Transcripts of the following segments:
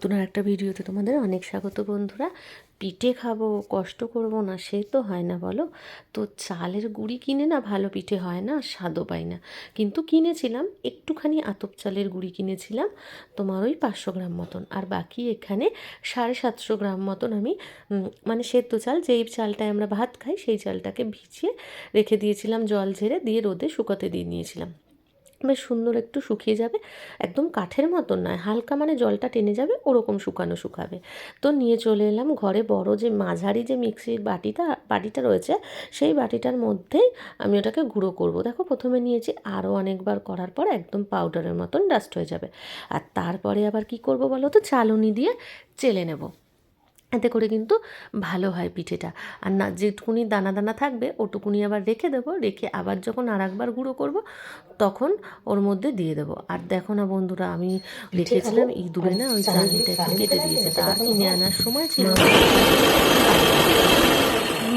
নতুন আর একটা ভিডিওতে তোমাদের অনেক স্বাগত বন্ধুরা। পিঠে খাব, কষ্ট করব না, সে তো হয় না বলো। তো চালের গুঁড়ি কিনে না ভালো পিঠে হয় না, স্বাদও পাই না। কিন্তু কিনেছিলাম, একটুখানি আতপ চালের গুঁড়ি কিনেছিলাম, তোমার ওই পাঁচশো গ্রাম মতন। আর বাকি এখানে সাড়ে সাতশো গ্রাম মতন আমি মানে সেদ্ধ চাল, যেই চালটায় আমরা ভাত খাই, সেই চালটাকে ভিজিয়ে রেখে দিয়েছিলাম, জল ঝেড়ে দিয়ে রোদে শুকাতে দিয়ে নিয়েছিলাম। বেশ সুন্দর একটু শুকিয়ে যাবে। একদম কাঠের মতন নয়, হালকা মানে জলটা টেনে যাবে, ওরকম শুকানো শুকাবে। তো নিয়ে চলে এলাম ঘরে বড় যে মাঝারি যে মিক্সির বাটিটা বাটিটা রয়েছে, সেই বাটিটার মধ্যেই আমি ওটাকে গুঁড়ো করব। দেখো প্রথমে নিয়েছি আরও অনেকবার করার পর একদম পাউডারের মতন ডাস্ট হয়ে যাবে। আর তারপরে আবার কি করব বলো তো? চালুনি দিয়ে চেলে নেব। এতে করে কিন্তু ভালো হয় পিঠেটা। আর না যেটুকুনি দানা দানা থাকবে ওটুকুনি আবার রেখে দেবো রেখে আবার যখন আর একবার গুঁড়ো করব তখন ওর মধ্যে দিয়ে দেবো। আর দেখো না বন্ধুরা আমি রেখেছিলাম ইঁদুরে না ওই চালনিটা একটু কেটে দিয়েছে তার কিনে আনার সময় ছিল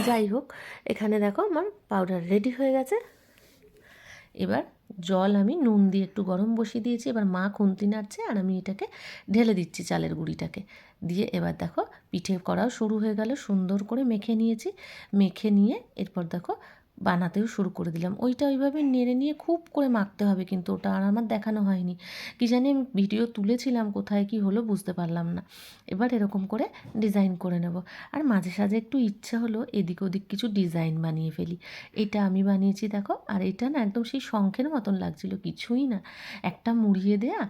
যাই হোক এখানে দেখো আমার পাউডার রেডি হয়ে গেছে। এবার জল আমি নুন দিয়ে একটু গরম বসিয়ে দিয়েছি, এবার মা খুন্তি নাড়ছে আর আমি এটাকে ঢেলে দিচ্ছি চালের গুঁড়িটাকে। দিয়ে এবার দেখো পিঠে করাও শুরু হয়ে গেল, সুন্দর করে মেখে নিয়েছি। মেখে নিয়ে এরপর দেখো বানাতেও শুরু করে দিলাম। ওইটা ওইভাবে নেড়ে নিয়ে খুব করে মাখতে হবে কিন্তু ওটা আর আমার দেখানো হয়নি। কি জানি আমি ভিডিও তুলেছিলাম কোথায় কি হলো বুঝতে পারলাম না। এবার এরকম করে ডিজাইন করে নেব। আর মাঝে সাঝে একটু ইচ্ছা হলো এদিক ওদিক কিছু ডিজাইন বানিয়ে ফেলি। এটা আমি বানিয়েছি দেখো, আর এটা না একদম সেই শঙ্খের মতন লাগছিল, কিছুই না। একটা মুড়িয়ে দেয়া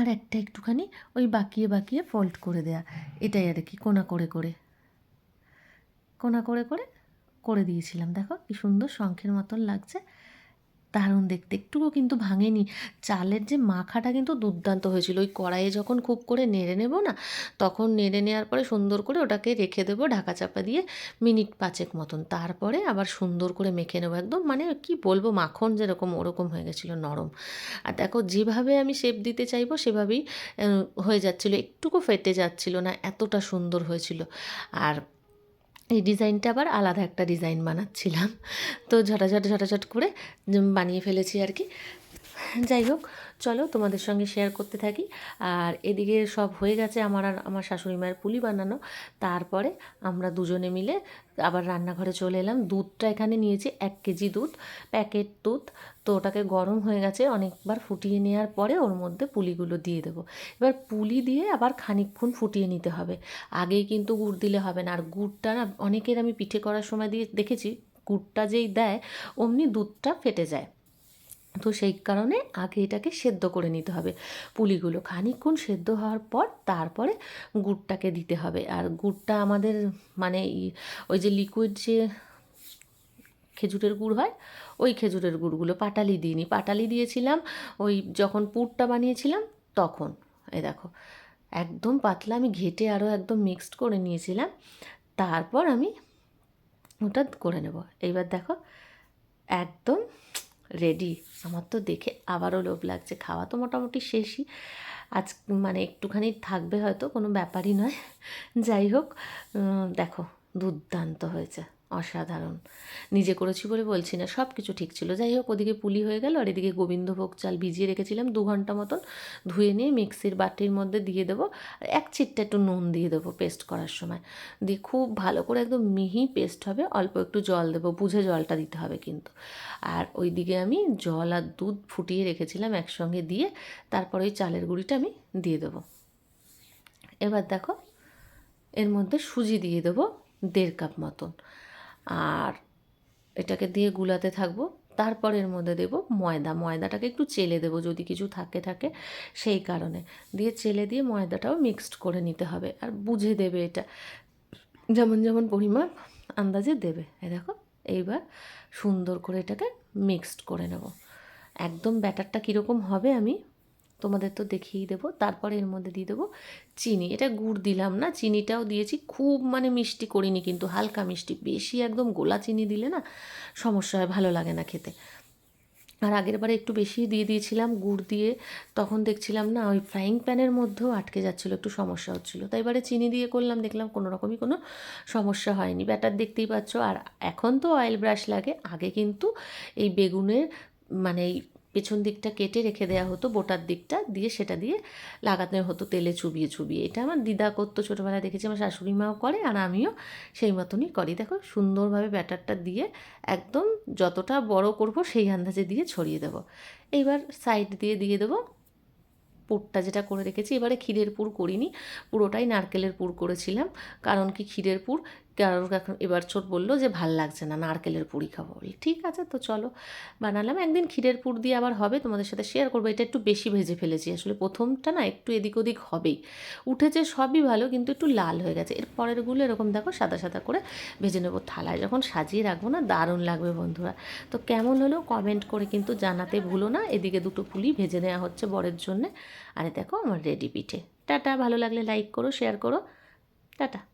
আর একটা একটুখানি ওই বাকিয়ে বাকিয়ে ফল্ট করে দেয়া। এটাই আর কি, কোনা করে করে। কোনা করে করে করে দিয়েছিলাম। দেখো কি সুন্দর শঙ্খের মতন লাগছে। দারুণ দেখতে। একটুও কিন্তু ভাঙেনি। চালের যে মাখাটা কিন্তু দুর্দান্ত হয়েছিল। ওই কড়াইয়ে যখন খুব করে নেড়ে নেব না, তখন নেড়ে নেওয়ার পরে সুন্দর করে ওটাকে রেখে দেবো ঢাকা চাপা দিয়ে মিনিট পাঁচেক মতন। তারপরে আবার সুন্দর করে মেখে নেব একদম। মানে কি বলব, মাখন যেরকম ওরকম হয়ে গেছিল নরম। আর দেখো যেভাবে আমি শেপ দিতে চাইব সেভাবেই হয়ে যাচ্ছিল। একটুকু ফেটে যাচ্ছিল না, এতটা সুন্দর হয়েছিল। আর এই ডিজাইনটা আবার আলাদা একটা ডিজাইন বানাচ্ছিলাম। তো ঝটাঝট ঝটাঝট করে বানিয়ে ফেলেছি আর কি। যাই হোক, চলো তোমাদের সঙ্গে শেয়ার করতে থাকি। আর এদিকে সব হয়ে গেছে আমার আর আমার শাশুড়ি মায়ের পুলি বানানো। তারপরে আমরা দুজনে মিলে আবার রান্নাঘরে চলে এলাম। দুধটা এখানে নিয়েছি, এক কেজি দুধ প্যাকেট দুধ। তো ওটাকে গরম হয়ে গেছে, অনেকবার ফুটিয়ে নেওয়ার পরে ওর মধ্যে পুলিগুলো দিয়ে দেবো। এবার পুলি দিয়ে আবার খানিকক্ষণ ফুটিয়ে নিতে হবে। আগেই কিন্তু গুড় দিলে হবে না। আর গুড়টা না, অনেকের আমি পিঠে করার সময় দিয়ে দেখেছি, গুড়টা যেই দেয়, অমনি দুধটা ফেটে যায়। তো সেই কারণে আগে এটাকে সেদ্ধ করে নিতে হবে। পুলিগুলো খানিকক্ষণ সেদ্ধ হওয়ার পর তারপরে গুড়টাকে দিতে হবে। আর গুড়টা আমাদের মানে ওই যে লিকুইড যে খেজুরের গুড় হয়, ওই খেজুরের গুড়গুলো পাটালি দিইনি পাটালি দিয়েছিলাম, ওই যখন পুরটা বানিয়েছিলাম তখন। এ দেখো, একদম পাতলা আমি ঘেটে আরও একদম মিক্সড করে নিয়েছিলাম। তারপর আমি ওটা করে নেব। এইবার দেখো, একদম রেডি আমার তো দেখে আবারও লোভ লাগছে। খাওয়া তো মোটামুটি শেষই। আজ মানে একটুখানি থাকবে হয়তো, কোনো ব্যাপারই নয়। যাই হোক দেখো, দুর্দান্ত হয়েছে। অসাধারণ। নিজে করেছি বলে বলছি না সব কিছু ঠিক ছিল। যাই হোক, ওদিকে পুলি হয়ে গেল আর এদিকে গোবিন্দভোগ চাল ভিজিয়ে রেখেছিলাম। দু ঘণ্টা মতন ধুয়ে নিয়ে মিক্সির বাটির মধ্যে দিয়ে দেবো। আর এক চিটটা একটু নুন দিয়ে দেবো পেস্ট করার সময়। দিয়ে খুব ভালো করে একদম মিহি পেস্ট হবে, অল্প একটু জল দেবো, বুঝে জলটা দিতে হবে কিন্তু। আর ওইদিকে আমি জল আর দুধ ফুটিয়ে রেখেছিলাম একসঙ্গে দিয়ে, তারপর ওই চালের গুঁড়িটা আমি দিয়ে দেবো। এবার দেখো, এর মধ্যে সুজি দিয়ে দেবো দেড় কাপ মতন। আর এটাকে দিয়ে গুলাতে থাকব। তারপর এর মধ্যে দেবো ময়দা। ময়দাটাকে একটু চেলে দেবো যদি কিছু থাকে থাকে সেই কারণে। দিয়ে চেলে দিয়ে ময়দাটাও মিক্সড করে নিতে হবে। আর বুঝে দেবে এটা। যেমন যেমন পরিমাপ আন্দাজে দেবে। এ দেখো, এইবার সুন্দর করে এটাকে মিক্সড করে নেব। একদম ব্যাটারটা কীরকম হবে আমি তোমাদের তো দেখিয়ে দেবো। তারপরে এর মধ্যে দিয়ে দেবো চিনি। এটা গুড় দিলাম না, চিনিটাও দিয়েছি। খুব মানে মিষ্টি করিনি কিন্তু, হালকা মিষ্টি। বেশি একদম গোলা চিনি দিলে না সমস্যা হয়, ভালো লাগে না খেতে। আর আগের বারে একটু বেশি দিয়ে দিয়েছিলাম, গুড় দিয়ে। তখন দেখছিলাম না, ওই ফ্রাইং প্যানের মধ্যেও আটকে যাচ্ছিল, একটু সমস্যা হচ্ছিল। তাই এবারে চিনি দিয়ে করলাম, দেখলাম কোনো রকমই কোনো সমস্যা হয়নি। ব্যাটার দেখতেই পাচ্ছ, আর এখন তো অয়েল ব্রাশ লাগে। আগে কিন্তু এই বেগুনের মানে এই পেছন দিকটা কেটে রেখে দেওয়া হতো, বোটার দিকটা দিয়ে সেটা দিয়ে লাগাতে হতো তেলে চুবিয়ে চুবিয়ে। এটা আমার দিদা করতো ছোটোবেলায়, দেখেছি আমার শাশুড়ি মাও করে আর আমিও সেই মতনই করি। দেখো, সুন্দরভাবে ব্যাটারটা দিয়ে একদম যতটা বড় করব সেই আন্দাজে দিয়ে ছড়িয়ে দেবো। এইবার সাইড দিয়ে দিয়ে দেবো। পুরটা যেটা করে রেখেছি, এবারে ক্ষীরের পুর করিনি, পুরোটাই নারকেলের পুর করেছিলাম। কারণ কি ক্ষীরের পুর কারোর এখন এবার ছোট বলল যে, ভালো লাগছে না, নারকেলের পুরই খাব। বলি ঠিক আছে, তো চলো। বানালাম। একদিন ক্ষীরের পুর দিয়ে আবার হবে, তোমাদের সাথে শেয়ার করব। এটা একটু বেশি ভেজে ফেলেছি। আসলে প্রথমটা না একটু এদিক ওদিক হবেই। উঠেছে সবই ভালো, কিন্তু একটু লাল হয়ে গেছে। এর পরেরগুলো এরকম দেখো, সাদা সাদা করে ভেজে নেব থালায়। যখন সাজিয়ে রাখব না, দারুণ লাগবে বন্ধুরা। তো কেমন হলো কমেন্ট করে কিন্তু জানাতে ভুলো না। এদিকে দুটো পুলি ভেজে নেওয়া হচ্ছে বরের জন্যে। আরে দেখো আমার রেডি পিঠে। টাটা, ভালো লাগলে লাইক করো শেয়ার করো। টাটা।